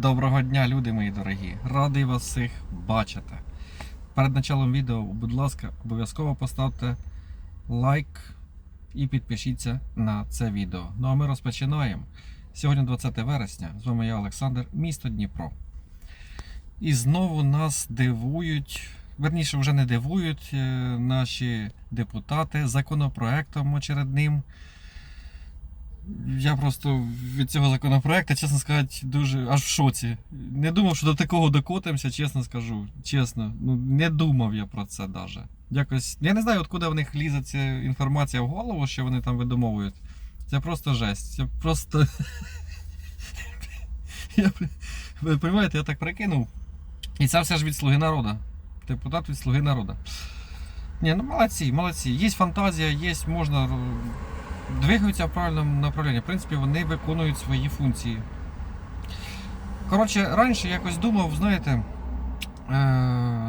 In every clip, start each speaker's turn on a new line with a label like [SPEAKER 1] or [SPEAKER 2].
[SPEAKER 1] Доброго дня, люди мої дорогі! Радий вас всіх бачити. Перед началом відео, будь ласка, обов'язково поставте лайк і підпишіться на це відео. Ну а ми розпочинаємо. Сьогодні 20 вересня. З вами я Олександр, місто Дніпро. І знову нас дивують, верніше, вже не дивують е, наші депутати законопроектом очередним. Я просто від цього законопроекту, чесно сказати, дуже аж в шоці. Не думав, що до такого докотимося, чесно скажу. Чесно, ну не думав я про це навіть. Якось. Я не знаю, откуда в них лізе ця інформація в голову, що вони там видумовують. Це просто жесть. Це просто. ви розумієте, я так прикинув. І це все ж від слуги народу. Депутат від слуги народу. Ні, ну молодці, молодці. Є фантазія, є, можна двигаються в правильному направленні. В принципі, вони виконують свої функції. Коротше, раніше якось думав, знаєте, е,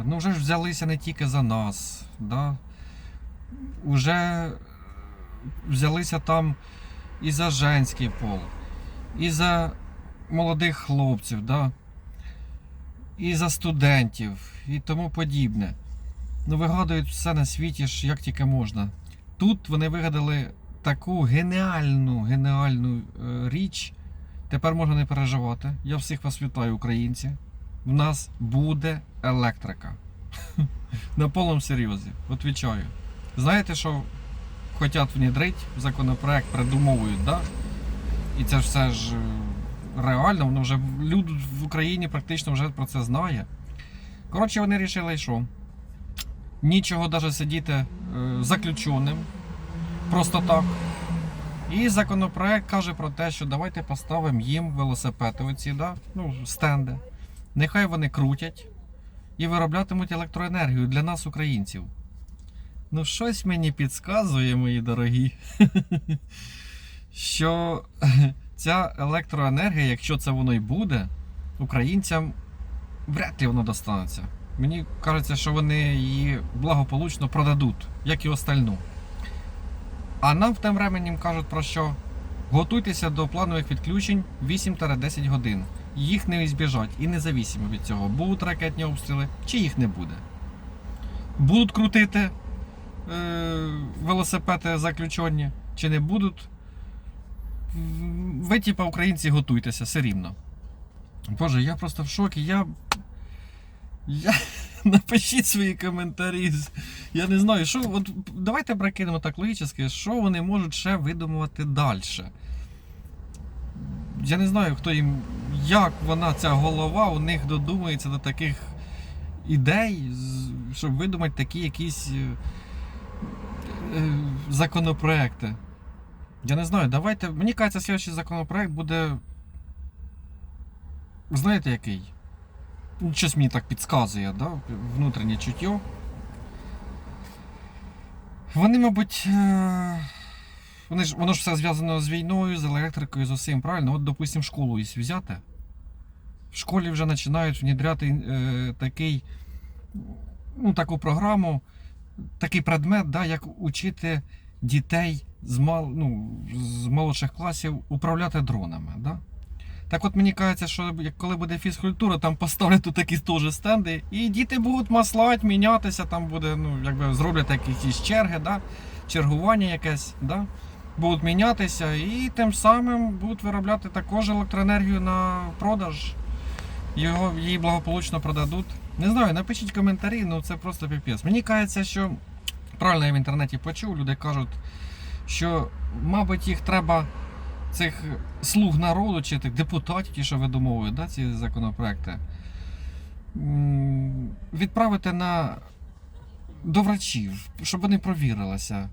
[SPEAKER 1] ну вже ж взялися не тільки за нас, да? Уже взялися там і за женський пол, і за молодих хлопців, да? і за студентів, і тому подібне. Ну, вигадують все на світі ж як тільки можна. Тут вони вигадали таку геніальну, геніальну е, річ. Тепер можна не переживати. Я всіх вас вітаю, українці. В нас буде електрика. На повному серйозі. Отвічаю. Знаєте, що хочуть внедрити в законопроект, придумовують, да? І це все ж е, реально, воно вже люд в Україні практично вже про це знає. Коротше, вони вирішили, що нічого навіть сидіти е, заключеним просто так. І законопроект каже про те, що давайте поставимо їм велосипеди, оці, да? ну, стенди. Нехай вони крутять і вироблятимуть електроенергію для нас, українців. Ну, щось мені підказує, мої дорогі, що ця електроенергія, якщо це воно й буде, українцям вряд ли воно достанеться. Мені кажеться, що вони її благополучно продадуть, як і остальну. А нам тим временем кажуть про що? Готуйтеся до планових відключень 8-10 годин. Їх не збіжать і независимо від цього, будуть ракетні обстріли чи їх не буде. Будуть крутити е, велосипеди заключені, чи не будуть. Ви, типа, українці, готуйтеся все рівно. Боже, я просто в шокі. Я. Я. Напишіть свої коментарі. Я не знаю, що. От давайте прикинемо так логічно, що вони можуть ще видумувати далі. Я не знаю, хто їм. Як вона, ця голова, у них додумається до таких ідей, щоб видумати такі якісь е, е, законопроекти. Я не знаю, давайте. Мені кажеться, слідчий законопроект буде. Знаєте який? Щось мені так підказує, да? внутрішнє чуття. Вони, мабуть. е, Вони ж, воно ж все зв'язано з війною, з електрикою, з усім, правильно? От, допустимо, школу ось взяти. В школі вже починають внідряти е, такий, ну, таку програму, такий предмет, да, як учити дітей з, мал, ну, з молодших класів управляти дронами. Да? Так от мені кажеться, що коли буде фізкультура, там поставлять тут такі теж стенди, і діти будуть маслати, мінятися, там буде, ну, якби зроблять якісь черги, да? чергування якесь, да? будуть мінятися і тим самим будуть виробляти також електроенергію на продаж. Його, її благополучно продадуть. Не знаю, напишіть коментарі, ну це просто піпець. Мені кажеться, що правильно я в інтернеті почув, люди кажуть, що, мабуть, їх треба цих слуг народу чи тих депутатів, ті, що видумовують да, ці законопроекти, відправити на до врачів, щоб вони провірилися.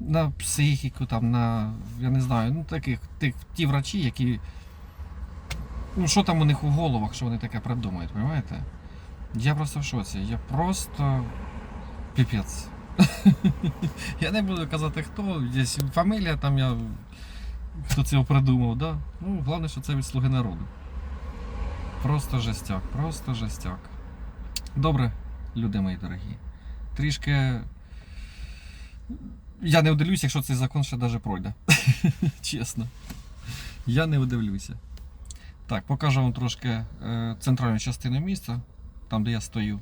[SPEAKER 1] На психіку, там, на, я не знаю, ну таких тих, ті врачі, які. Ну, що там у них у головах, що вони таке придумають, розумієте? Я просто в шоці. Я просто піпець. Я не буду казати хто, є фамілія там я. Хто це придумав, да? Ну, головне, що це від слуги народу. Просто жестяк, просто жестяк. Добре, люди мої дорогі. Трішки. Я не удивлюся, якщо цей закон ще навіть пройде. Чесно. Я не удивлюся. Так, покажу вам трошки е, центральну частину міста, там де я стою.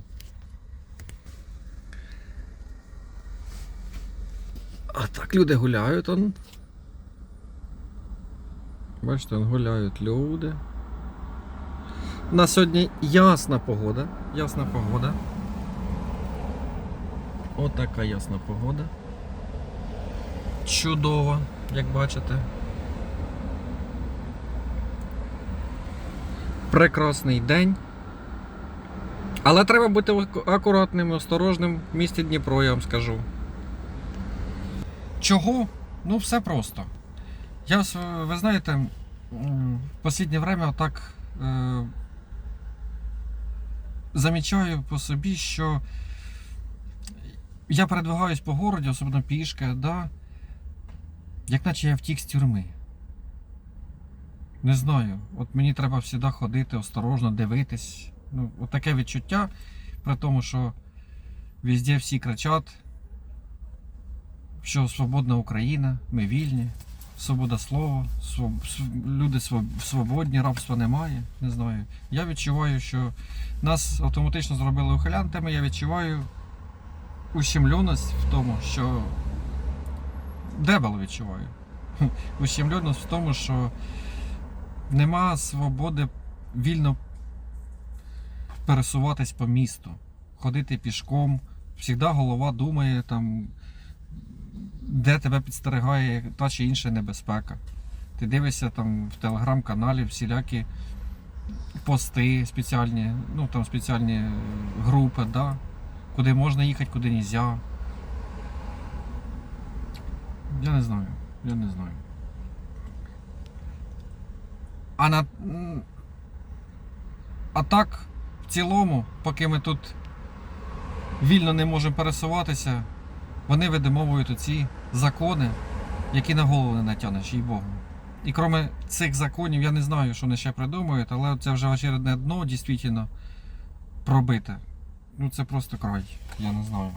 [SPEAKER 1] А так люди гуляють. Бачите, гуляють люди. На сьогодні ясна погода. Ясна погода. От ясна погода. Чудово, як бачите. Прекрасний день. Але треба бути акуратним і осторожним в місті Дніпро, я вам скажу. Чого? Ну, все просто. Я, е, ви знаєте, в останнє время отак е, замічаю по собі, що я передвигаюсь по городі, особливо пішки, да, як наче я втік з тюрми. Не знаю. От мені треба завжди ходити осторожно, дивитись. Ну, от таке відчуття, при тому, що везде всі кричать, що свободна Україна, ми вільні, свобода слова, своб... люди своб- свободні, рабства немає. Не знаю. Я відчуваю, що нас автоматично зробили ухилянтами, я відчуваю ущемленість в тому, що дебело відчуваю. Ущемленість в тому, що нема свободи вільно пересуватись по місту, ходити пішком. Завжди голова думає, там, де тебе підстерігає та чи інша небезпека. Ти дивишся там в телеграм-каналі всілякі пости спеціальні, ну там спеціальні групи, да, куди можна їхати, куди не можна. Я не знаю, я не знаю. А на. А так, в цілому, поки ми тут вільно не можемо пересуватися, вони видимовують оці закони, які на голову не натягнеш, їй Богу. І крім цих законів, я не знаю, що вони ще придумують, але це вже очередне дно дійсно пробите. Ну це просто край, я не знаю.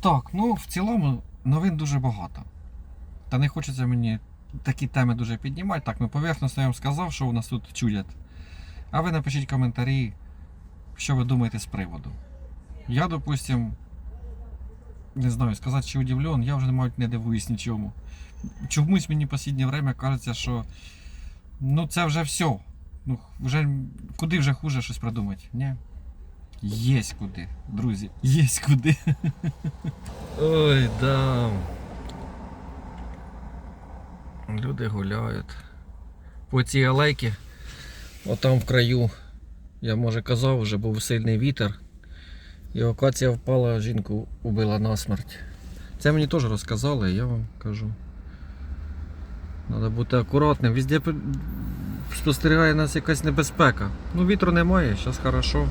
[SPEAKER 1] Так, ну в цілому новин дуже багато. Та не хочеться мені такі теми дуже піднімати. Так, ну поверхностно я вам сказав, що у нас тут чудять. А ви напишіть коментарі, що ви думаєте з приводу. Я, допустим, не знаю, сказати, чи удивлен, я вже навіть не дивуюсь нічому. Чомусь мені в останнє время кажеться, що ну це вже все. Ну, вже, куди вже хуже щось придумати? Ні. Єсть куди, друзі, єсть куди. Ой, да. Люди гуляють. По цій алейці, отам в краю, я може казав, вже був сильний вітер. І окація впала, жінку убила насмерть. Це мені теж розказали, я вам кажу. Треба бути акуратним. Везде спостерігає нас якась небезпека. Ну, вітру немає, зараз хорошо.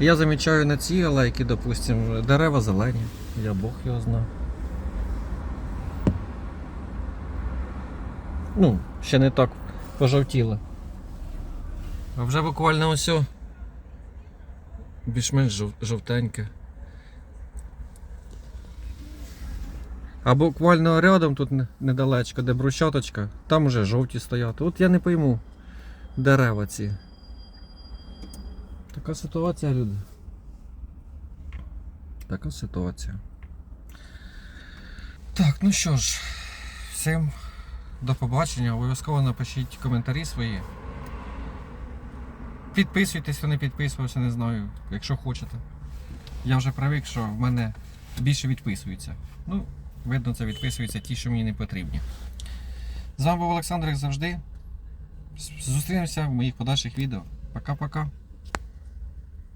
[SPEAKER 1] Я замічаю на цій алейці, допустим, дерева зелені. Я Бог його знав. Ну, ще не так пожовтіло. А вже буквально ось більш-менш жовтеньке. А буквально рядом тут недалечко, де брусчаточка, там уже жовті стоять. От я не пойму дерева ці. Така ситуація, люди. Така ситуація. Так, ну що ж, всім до побачення. Обов'язково напишіть коментарі свої. Підписуйтесь, хто не підписувався, не знаю, якщо хочете. Я вже привик, що в мене більше відписуються. Ну, видно, це відписуються ті, що мені не потрібні. З вами був Олександр, як завжди. Зустрінемося в моїх подальших відео. Пока-пока.